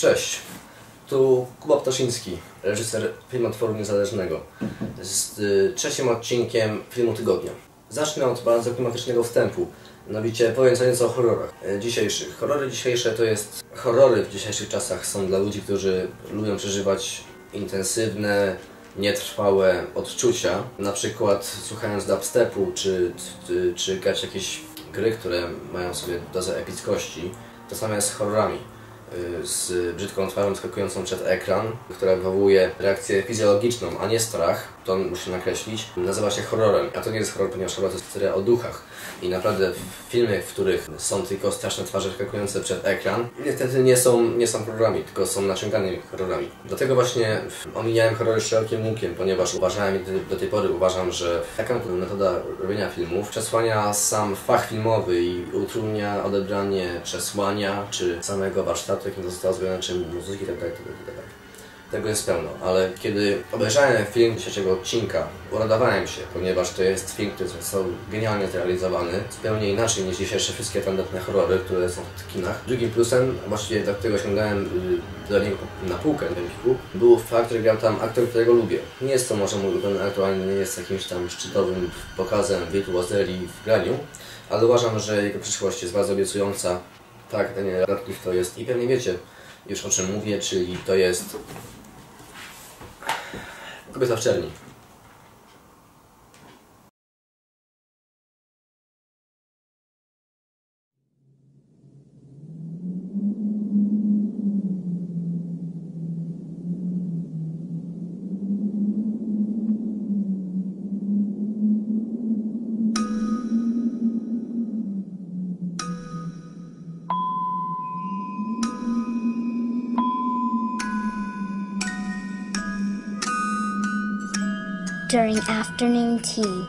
Cześć, tu Kuba Ptaszyński, reżyser filmotworu niezależnego z y, trzecim odcinkiem filmu tygodnia. Zacznę od bardzo klimatycznego wstępu, mianowicie powiem co nieco o horrorach y, dzisiejszych. Horrory dzisiejsze to jest... Horrory w dzisiejszych czasach są dla ludzi, którzy lubią przeżywać intensywne, nietrwałe odczucia, na przykład słuchając dubstepu, czy, czy, czy grać jakieś gry, które mają sobie dozę epickości. To samo jest z horrorami z brzydką twarzą skakującą przed ekran, która wywołuje reakcję fizjologiczną, a nie strach, to musi nakreślić, nazywa się horrorem. A to nie jest horror, ponieważ horror to jest historia o duchach. I naprawdę filmy, w których są tylko straszne twarze skakujące przed ekran, niestety nie są, nie są horrorami, tylko są naciąganymi horrorami. Dlatego właśnie omijałem horrory szerokim łukiem, ponieważ uważałem i do tej pory uważam, że taka metoda robienia filmów przesłania sam fach filmowy i utrudnia odebranie przesłania, czy samego warsztatu, jakim został zrobiony, czy muzyki itd. itd., itd. Tego jest pełno, ale kiedy obejrzałem film trzeciego odcinka, uradowałem się, ponieważ to jest film, który został genialnie zrealizowany, zupełnie inaczej niż dzisiejsze wszystkie tandetne horrory, które są w kinach. Drugim plusem, właściwie dlatego sięgałem y, do niego na półkę Empiku, był fakt, że grał tam aktor, którego lubię. Nie jest to może mój ulubiony aktualnie, nie jest jakimś tam szczytowym pokazem wirtuozerii w graniu, ale uważam, że jego przyszłość jest bardzo obiecująca. Tak, Daniel Radcliffe to jest i pewnie wiecie już o czym mówię, czyli to jest Kobieta w czerni. During afternoon tea,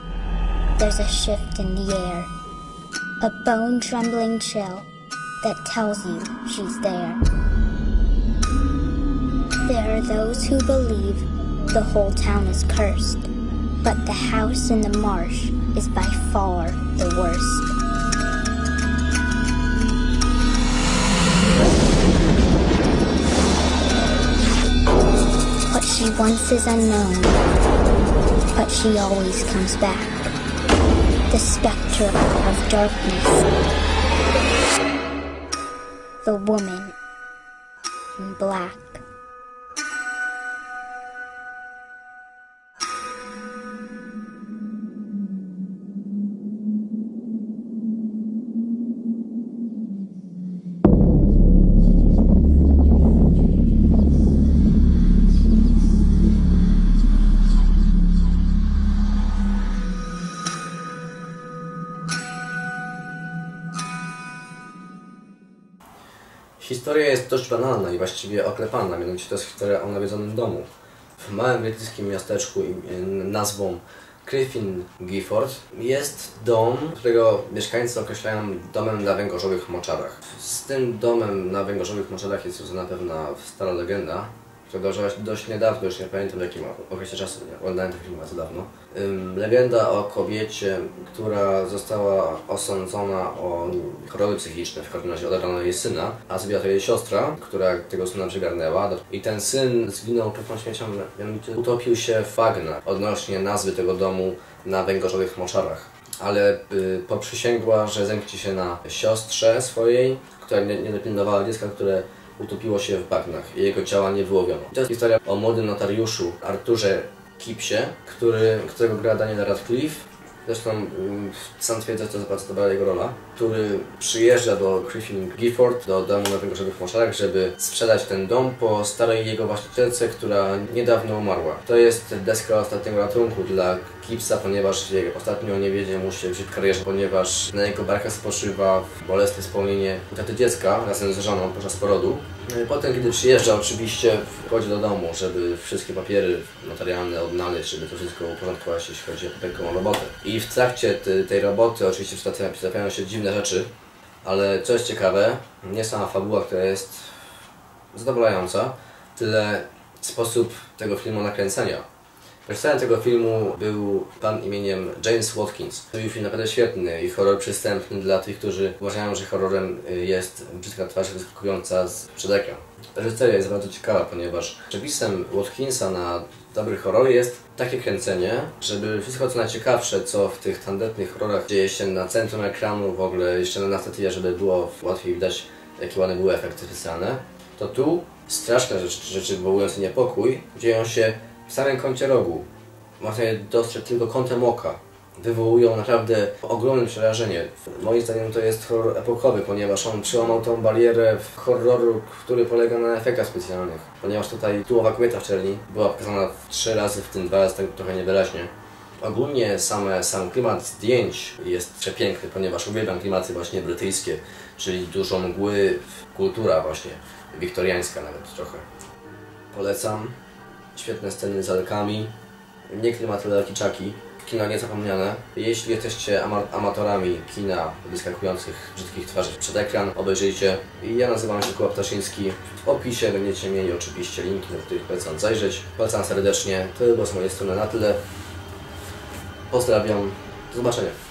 there's a shift in the air. A bone trembling chill that tells you she's there. There are those who believe the whole town is cursed, but the house in the marsh is by far the worst. What she wants is unknown, but she always comes back. The spectre of darkness. The woman in black. Historia jest dość banalna i właściwie oklepana, mianowicie to jest historia o nawiedzonym domu. W małym brytyjskim miasteczku nazwą Griffin Gifford jest dom, którego mieszkańcy określają domem na węgorzowych moczarach. Z tym domem na węgorzowych moczarach jest związana pewna stara legenda, dość niedawno, już nie pamiętam w jakim okresie czasu, nie oglądałem ten film bardzo dawno. Ym, Legenda o kobiecie, która została osądzona o choroby psychiczne, w każdym razie odebrano jej syna, a zrobiła to jej siostra, która tego syna przygarnęła. I ten syn zginął pewną śmiercią, mianowicie utopił się w bagnach odnośnie nazwy tego domu na węgorzowych moczarach. Ale y, poprzysięgła, że zemści się na siostrze swojej, która nie, nie dopilnowała dziecka, które utopiło się w bagnach i jego ciała nie wyłowiono. To jest historia o młodym notariuszu Arturze Kipsie, który, którego gra Daniel Radcliffe. Zresztą ym, sam twierdzę, że to bardzo dobra jego rola, który przyjeżdża do Griffin Gifford, do domu na węgorzowych moczarach, żeby sprzedać ten dom po starej jego właścicielce, która niedawno umarła. To jest deska ostatniego ratunku dla Kipsa, ponieważ ostatnio nie wiedzie mu się żyć w karierze, ponieważ na jego barkach spoczywa bolesne wspomnienie utraty dziecka razem z żoną podczas porodu. I Potem, kiedy przyjeżdża, oczywiście wchodzi do domu, żeby wszystkie papiery notarialne odnaleźć, żeby to wszystko uporządkować, jeśli chodzi o taką robotę. I w trakcie te- tej roboty oczywiście przytrafiają się dziwne rzeczy, ale co jest ciekawe, nie sama fabuła, która jest zadowalająca, tyle sposób tego filmu nakręcenia. Reżyserem tego filmu był pan imieniem James Watkins. Zrobił film naprawdę świetny i horror przystępny dla tych, którzy uważają, że horrorem y, jest brzydka twarz wyskakująca z przed ekran. Reżyseria jest bardzo ciekawa, ponieważ przepisem Watkinsa na dobry horror jest takie kręcenie, żeby wszystko co najciekawsze, co w tych tandetnych horrorach dzieje się na centrum ekranu, w ogóle jeszcze na statywie, żeby było łatwiej widać, jakie ładne były efekty specjalne, to tu straszne rzeczy, rzeczy wywołujące niepokój dzieją się w samym kącie rogu. Można je dostrzec tylko kątem oka. Wywołują naprawdę ogromne przerażenie. Moim zdaniem to jest horror epokowy, ponieważ on przełamał tą barierę w horroru, który polega na efektach specjalnych. Ponieważ tutaj tułowa kobieta w czerni była pokazana trzy razy, w tym dwa razy tak trochę niewyraźnie. Ogólnie same, sam klimat zdjęć jest przepiękny, ponieważ uwielbiam klimaty właśnie brytyjskie, czyli dużo mgły, kultura właśnie wiktoriańska nawet trochę. Polecam. Świetne sceny z lalkami, nie klimaty lalki czaki. Kino niezapomniane. Jeśli jesteście ama amatorami kina wyskakujących brzydkich twarzy przed ekran, obejrzyjcie. Ja nazywam się Kuba Ptaszyński. W opisie będziecie mieli oczywiście linki, na których polecam zajrzeć. Polecam serdecznie. To by było z mojej strony na tyle. Pozdrawiam. Do zobaczenia.